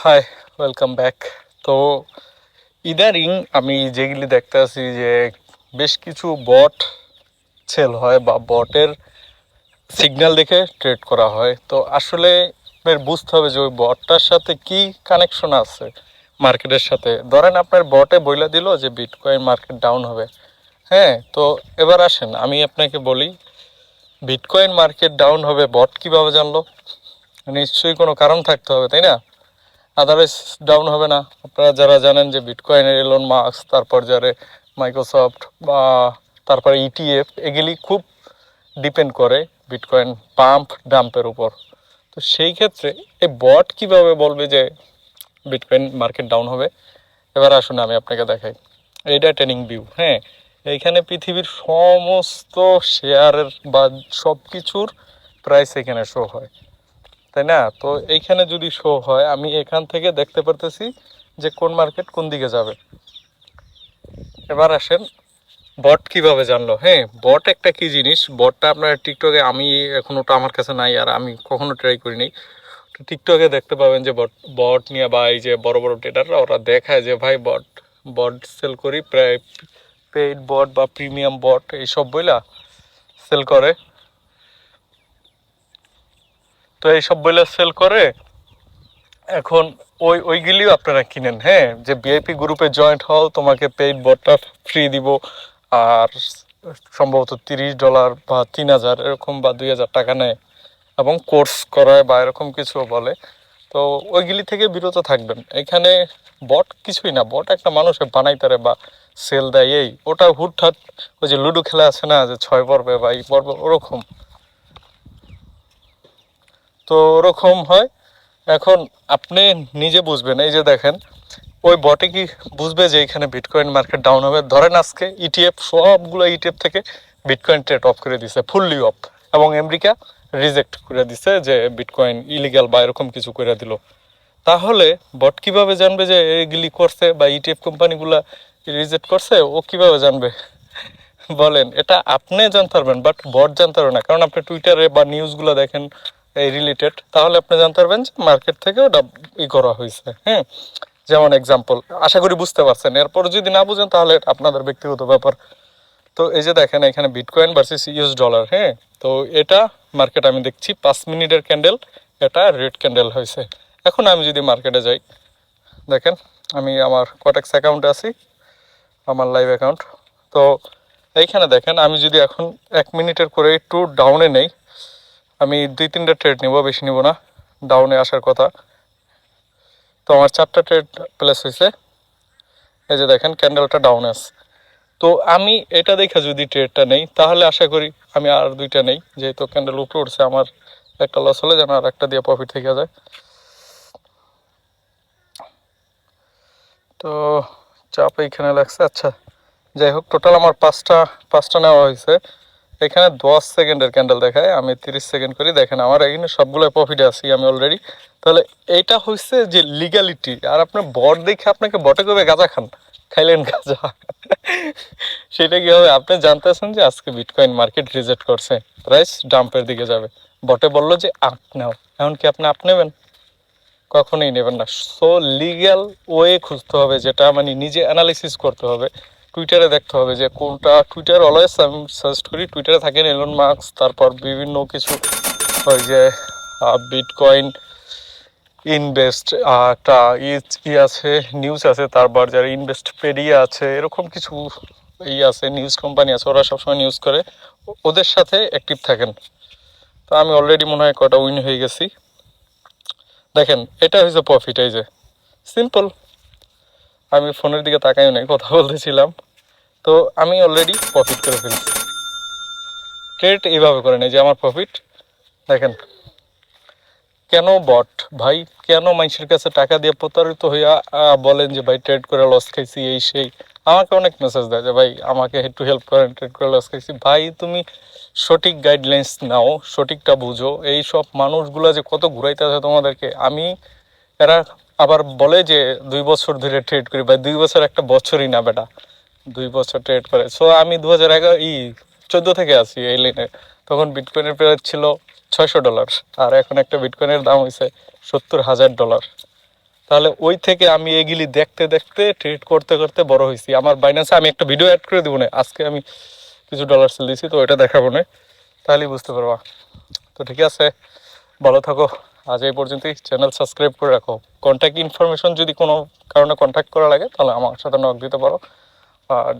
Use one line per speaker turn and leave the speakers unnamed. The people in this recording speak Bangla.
হাই ওয়েলকাম ব্যাক তো ইদারিং আমি যেগুলি দেখতে আছি যে বেশ কিছু বট সেল হয় বা বটের সিগন্যাল দেখে ট্রেড করা হয়। তো আসলে আপনার বুঝতে হবে যে ওই বটটার সাথে কি কানেকশন আছে মার্কেটের সাথে। ধরেন আপনার বটে বইলা দিল যে বিটকয়েন মার্কেট ডাউন হবে। হ্যাঁ তো এবার আসেন, আমি আপনাকে বলি বিটকয়েন মার্কেট ডাউন হবে বট কীভাবে জানলো? নিশ্চয়ই কোনো কারণ থাকতে হবে, তাই না? আদারওয়াইজ ডাউন হবে না। আপনারা যারা জানেন যে বিটকয়েনের এলন মার্কস তারপর যারা মাইক্রোসফট বা তারপরে ইটিএফ এগুলি খুব ডিপেন্ড করে বিটকয়েন পাম্প ডাম্পের উপর। তো সেই ক্ষেত্রে এই বট কীভাবে বলবে যে বিটকয়েন মার্কেট ডাউন হবে? এবার আসুন আমি আপনাকে দেখাই। এইটা ট্রেনিং ভিউ হ্যাঁ? এইখানে পৃথিবীর সমস্ত শেয়ারের বা সব কিছুর প্রাইস এখানে শো হয়। তাই না? তো এইখানে যদি শো হয়, আমি এখান থেকে দেখতে পারতেছি যে কোন মার্কেট কোন দিকে যাবে। এবার আসেন বট কীভাবে জানলো? হ্যাঁ বট একটা কি জিনিস? বটটা আপনার টিকটকে আমি এখন ওটা আমার কাছে নাই, আর আমি কখনো ট্রাই করিনি। টিকটকে দেখতে পাবেন যে বট বট নিয়ে বা এই যে বড় বড় ট্রেডাররা ওরা দেখায় যে, ভাই বট বট সেল করি, প্রায় পেইড বট বা প্রিমিয়াম বট এইসব বইলা সেল করে। তো এইসব বইলে সেল করে, এখন ওই, ওইগুলিও আপনারা কিনেন হ্যাঁ? যে বিআইপি গ্রুপে জয়েন্ট হও, তোমাকে পেইড বটটা ফ্রি দিব, আর সম্ভবত তিরিশ ডলার বা তিন হাজার এরকম বা দুই হাজার টাকা নেয়, এবং কোর্স করায় বা এরকম কিছু বলে। তো ওইগুলি থেকে বিরত থাকবেন। এখানে বট কিছুই না বট একটা মানুষে বানাইতারে বা সেল দেয়, এই। ওটা হুটহাট ওই যে লুডো খেলা আছে না, যে ছয় পর্বে বা এই পর্বে, ওরকম। তো ওরকম হয়। এখন আপনি নিজে বুঝবেন, এই যে দেখেন, ওই বটে কি বুঝবে যে এখানে বিটকয়েন মার্কেট ডাউন হবে? ধরেন আজকে ইটিএফ সবগুলো ইটিএফ থেকে বিটকয়েন ট্রেড অফ করে দিছে ফুললি অফ এবং আমেরিকা রিজেক্ট করে দিছে যে বিটকয়েন ইলিগাল বা এরকম কিছু করে দিল। তাহলে বট কীভাবে জানবে যে এগুলি করছে বা ইটিএফ কোম্পানিগুলা রিজেক্ট করছে? ও কীভাবে জানবে? বলেন, এটা আপনি জানতে পারবেন বাট বট জানতে পারবে না। কারণ আপনি টুইটারে বা নিউজগুলো দেখেন এই রিলেটেড তাহলে আপনি জানতে পারবেন যে মার্কেট থেকে ওটা ই করা হয়েছে হ্যাঁ? যেমন এক্সাম্পল আশা করি বুঝতে পারছেন। এরপর যদি না বুঝেন, তাহলে আপনাদের ব্যক্তিগত ব্যাপার। তো এই যে দেখেন, এখানে বিটকয়েন ভার্সেস ইউএস ডলার হ্যাঁ? তো এটা মার্কেট আমি দেখছি, পাঁচ মিনিটের ক্যান্ডেল এটা রেড ক্যান্ডেল হয়েছে। এখন আমি যদি মার্কেটে যাই, দেখেন, আমি আমার কটেক্স অ্যাকাউন্টে আছি, আমার লাইভ অ্যাকাউন্ট তো এইখানে দেখেন, আমি যদি এখন এক মিনিটের করে একটু ডাউনে নেই আমি দুই, তিনটা ট্রেড নিব, বেশি নিব না। ডাউনে আসার কথা। তো আমার চারটা ট্রেড প্লেস হয়েছে এই যে দেখেন ক্যান্ডেলটা ডাউনে আছে। তো আমি এটা দেখে যদি ট্রেডটা নেই, তাহলে আশা করি আমি আর দুইটা নেই। যেহেতু ক্যান্ডেল উপরে উঠছে, আমার একটা লস হলে যেন আর একটা দিয়ে প্রফিট থেকে যায়। তো চাপ এইখানে লাগছে। আচ্ছা যাই হোক টোটাল আমার পাঁচটা পাঁচটা নেওয়া হয়েছে এখানে দশ সেকেন্ডের ক্যান্ডেল দেখায়, আমি তিরিশ সেকেন্ড করি। দেখেন, আমার এখানে সবগুলো প্রফিটে আছি আমি অলরেডি তাহলে এইটা হচ্ছে যে লিগালিটি আর আপনার বট দেখে আপনাকে বটে করবে গাঁজা খান, খাইলেন গাঁজা। সেটা কি হবে? আপনি জানতেছেন যে আজকে বিটকয়েন মার্কেট রিজেক্ট করছে প্রাইস ডাম্পের দিকে যাবে। বটে বলল যে, আপ নাও। এখন কি আপনি আপ নেবেন। কখনোই নেবেন না। সো লিগ্যাল ওয়ে খুঁজতে হবে, যেটা মানে নিজে অ্যানালিসিস করতে হবে। টুইটারে দেখতে হবে যে কোনটা টুইটার অলওয়েজ আমি সাজেস্ট করি টুইটারে থাকেন এলন মার্কস তারপর বিভিন্ন কিছু ওই যে বিটকয়েন ইনভেস্ট একটা ই আছে নিউজ আছে, তারপর যারা ইনভেস্ট পেরিয়া আছে, এরকম কিছু ই আছে নিউজ কোম্পানি আছে, ওরা সবসময় নিউজ করে। ওদের সাথে অ্যাক্টিভ থাকেন। তো আমি অলরেডি মনে হয় কটা উইন হয়ে গেছি। দেখেন, এটা হয়েছে প্রফিট এই যে। সিম্পল আমি ফোনের দিকে তাকাই নাই, কথা বলতেছিলাম। তো আমি অলরেডি প্রফিট করে ফেলছি। ট্রেড এইভাবে করে নেই যে আমার প্রফিট দেখেন। কেন বট ভাই, কেন মানুষের কাছে টাকা দিয়ে প্রতারিত হইয়া বলেন যে, ভাই ট্রেড করে লস খাইছি, এই, সেই। আমাকে অনেক মেসেজ দেয় যে, ভাই, আমাকে একটু হেল্প করেন ট্রেড করে লস খাইছি। ভাই, তুমি সঠিক গাইডলাইন্স নাও, সঠিকটা বুঝো। এই সব মানুষগুলো যে কত ঘুরাইতে আছে তোমাদেরকে, আমি, এরা আবার বলে যে, দুই বছর ধরে ট্রেড করি। ভাই, দুই বছর একটা বছরই না, বেটা। দুই বছর ট্রেড করে। সো আমি দু হাজার এগারো, ই, চোদ্দ থেকে আছি এই লাইনে তখন বিটকয়েনের প্রাইস ছিল ছয়শো ডলার আর এখন একটা বিটকয়েনের দাম হয়েছে সত্তর হাজার ডলার তাহলে ওই থেকে আমি এগুলি দেখতে দেখতে ট্রেড করতে করতে বড় হয়েছি আমার বাইন্যান্সে আমি একটা ভিডিও অ্যাড করে দেবো না। আজকে আমি কিছু ডলার সেল দিয়েছি তো ওইটা দেখাবো না। তাহলেই বুঝতে পারবা। তো ঠিক আছে, ভালো থাকো। আজ এই পর্যন্তই। চ্যানেল সাবস্ক্রাইব করে রাখো। কন্ট্যাক্ট ইনফরমেশন যদি কোনো কারণে কন্ট্যাক্ট করা লাগে, তাহলে আমার সাথে নক দিতে পারো। আর